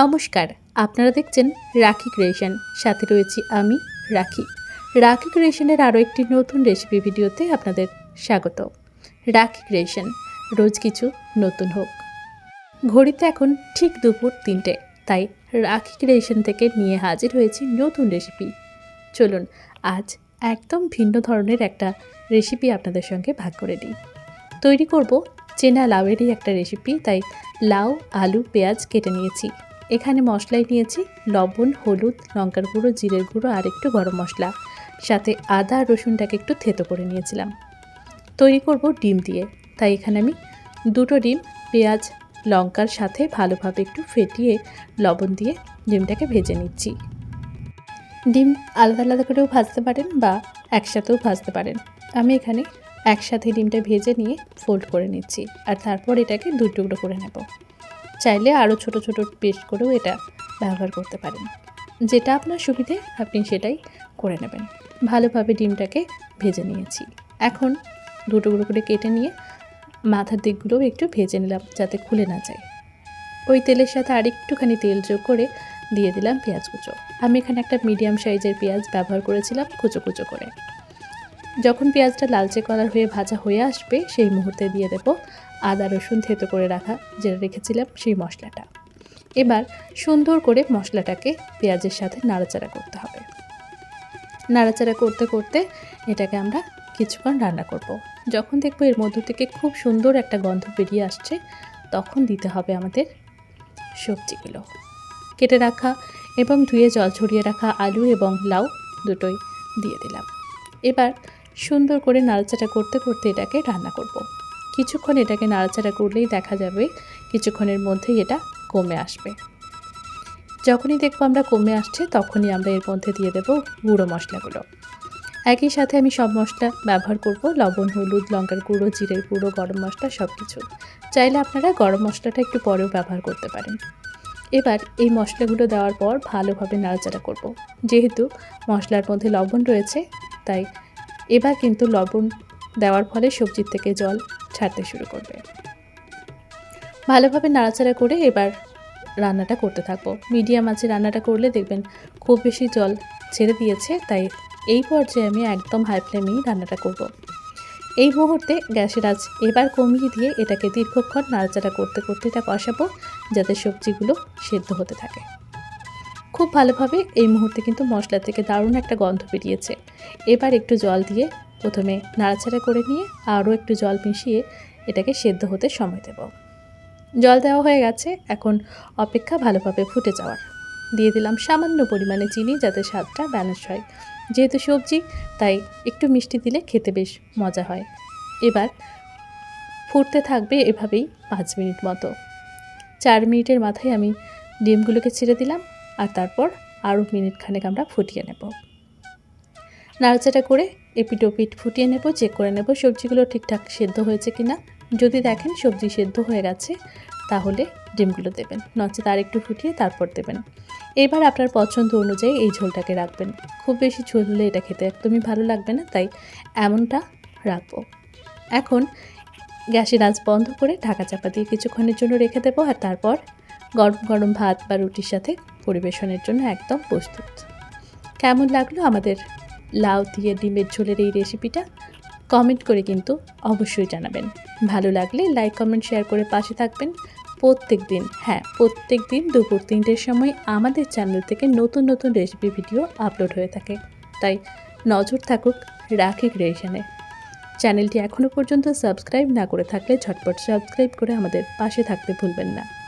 নমস্কার, আপনারা দেখছেন রাখি ক্রিয়েশন। সাথে রয়েছি আমি, রাখি। রাখি ক্রিয়েশনের আরও একটি নতুন রেসিপি ভিডিওতে আপনাদের স্বাগত। রাখি ক্রিয়েশন, রোজ কিছু নতুন হোক। ঘড়িতে এখন ঠিক দুপুর তিনটে, তাই রাখি ক্রিয়েশন থেকে নিয়ে হাজির হয়েছি নতুন রেসিপি চলুন, আজ একদম ভিন্ন ধরনের একটা রেসিপি আপনাদের সঙ্গে ভাগ করে দিই তৈরি করব চেনা লাউয়েরই একটা রেসিপি তাই লাউ, আলু, পেঁয়াজ কেটে নিয়েছি। এখানে মশলাই নিয়েছি, লবণ, হলুদ, লঙ্কার গুঁড়ো, জিরের গুঁড়ো আর একটু গরম মশলা। সাথে আদা রসুনটাকে একটু থেতো করে নিয়েছিলাম। তৈরি করব ডিম দিয়ে। তাই এখানে আমি দুটো ডিম, পেঁয়াজ, লঙ্কার সাথে ভালোভাবে একটু ফেটিয়ে লবণ দিয়ে ডিমটাকে ভেজে নিচ্ছি। ডিম আলাদা আলাদা করেও ভাজতে পারেন বা একসাথেও ভাজতে পারেন। আমি এখানে একসাথে ডিমটা ভেজে নিয়ে ফোল্ড করে নিচ্ছি। আর তারপর এটাকে দুই টুকরো করে নেব। চাইলে আরও ছোট ছোট পেস্ট করেও এটা ব্যবহার করতে পারেন। যেটা আপনার সুবিধে, আপনি সেটাই করে নেবেন। ভালোভাবে ডিমটাকে ভেজে নিয়েছি। এখন দু টুকরো করে কেটে নিয়ে মাথার দিকগুলোও একটু ভেজে নিলাম যাতে খুলে না যায়। ওই তেলের সাথে আরেকটুখানি তেল যোগ করে দিয়ে দিলাম পেঁয়াজ কুচো। আমি এখানে একটা মিডিয়াম সাইজের পেঁয়াজ ব্যবহার করেছিলাম কুচো কুচো করে। যখন পেঁয়াজটা লালচে কালার হয়ে ভাজা হয়ে আসবে, সেই মুহূর্তে দিয়ে দেব আদা, রসুন থেতো করে রাখা যেটা রেখেছিলাম সেই মশলাটা এবার সুন্দর করে মশলাটাকে পেঁয়াজের সাথে নাড়াচাড়া করতে হবে নাড়াচাড়া করতে করতে এটাকে আমরা কিছুক্ষণ রান্না করব। যখন দেখব এর মধ্য থেকে খুব সুন্দর একটা গন্ধ বেরিয়ে আসছে, তখন দিতে হবে আমাদের সবজিগুলো কেটে রাখা এবং ধুয়ে জল ছড়িয়ে রাখা আলু এবং লাউ দুটোই দিয়ে দিলাম এবার সুন্দর করে নাড়াচাড়া করতে করতে এটাকে রান্না করব। কিছুক্ষণ এটাকে নাড়াচাড়া করলেই দেখা যাবে কিছুক্ষণের মধ্যেই এটা কমে আসবে। যখনই দেখব আমরা কমে আসছে, তখনই আমরা এর মধ্যে দিয়ে দেব গুঁড়ো মশলাগুলো। একই সাথে আমি সব মশলা ব্যবহার করব, লবণ, হলুদ, লঙ্কার গুঁড়ো, জিরের গুঁড়ো, গরম মশলা সব কিছু চাইলে আপনারা গরম মশলাটা একটু পরেও ব্যবহার করতে পারেন। এবার এই মশলাগুলো দেওয়ার পর ভালোভাবে নাড়াচাড়া করব। যেহেতু মশলার মধ্যে লবণ রয়েছে, তাই এবার কিন্তু লবণ দেওয়ার ফলে সবজির থেকে জল ছাড়তে শুরু করবে। ভালোভাবে নাড়াচাড়া করে এবার রান্নাটা করতে থাকব। মিডিয়াম আছে রান্নাটা করলে দেখবেন খুব বেশি জল ছেড়ে দিয়েছে, তাই এই পর্যায়ে আমি একদম হাই ফ্লেমেই রান্নাটা করব। এই মুহূর্তে গ্যাসের আজ এবার কমিয়ে দিয়ে এটাকে দীর্ঘক্ষণ নাড়াচাড়া করতে করতে এটা কষাবো, যাতে সবজিগুলো সেদ্ধ হতে থাকে। খুব ভালোভাবে এই মুহূর্তে কিন্তু মশলা থেকে দারুণ একটা গন্ধ বেরিয়েছে। এবার একটু জল দিয়ে প্রথমে নাড়াচাড়া করে নিয়ে আরও একটু জল মিশিয়ে এটাকে সেদ্ধ হতে সময় দেব। জল দেওয়া হয়ে গেছে, এখন অপেক্ষা ভালোভাবে ফুটে যাওয়ার। দিয়ে দিলাম সামান্য পরিমাণে চিনি যাতে স্বাদটা ব্যালেন্স হয়। যেহেতু সবজি, তাই একটু মিষ্টি দিলে খেতে বেশ মজা হয়। এবার ফুটতে থাকবে এভাবেই পাঁচ মিনিট মতো। চার মিনিটের মাথায় আমি ডিমগুলোকে ছেড়ে দিলাম আর তারপর আরও মিনিট খানেক আমরা ফুটিয়ে নেব। নাড়াচাড়া করে এপিট ওপিট ফুটিয়ে নেব, চেক করে নেব সবজিগুলো ঠিকঠাক সেদ্ধ হয়েছে কিনা। যদি দেখেন সবজি সেদ্ধ হয়ে গেছে, তাহলে ডিমগুলো দেবেন, নচেত আর একটু ফুটিয়ে তারপর দেবেন। এবার আপনার পছন্দ অনুযায়ী এই ঝোলটাকে রাখবেন। খুব বেশি ঝোল হলে এটা খেতে একদমই ভালো লাগবে না, তাই এমনটা রাখব। এখন গ্যাসের আঁচ বন্ধ করে ঢাকা চাপা দিয়ে কিছুক্ষণের জন্য রেখে দেবো আর তারপর গরম গরম ভাত বা রুটির সাথে পরিবেশনের জন্য একদম প্রস্তুত। কেমন লাগল আমাদের লাউ দিয়ে ডিমের ঝোলের এই রেসিপিটা কমেন্ট করে কিন্তু অবশ্যই জানাবেন। ভালো লাগলে লাইক কমেন্ট শেয়ার করে পাশে থাকবেন। প্রত্যেক দিন হ্যাঁ প্রত্যেক দিন দুপুর তিনটের সময় আমাদের চ্যানেল থেকে নতুন নতুন রেসিপি ভিডিও আপলোড হয়ে থাকে। তাই নজর থাকুক রাখি ক্রিয়েশনে চ্যানেলটি এখনও পর্যন্ত সাবস্ক্রাইব না করে থাকলে ঝটপট সাবস্ক্রাইব করে আমাদের পাশে থাকতে ভুলবেন না।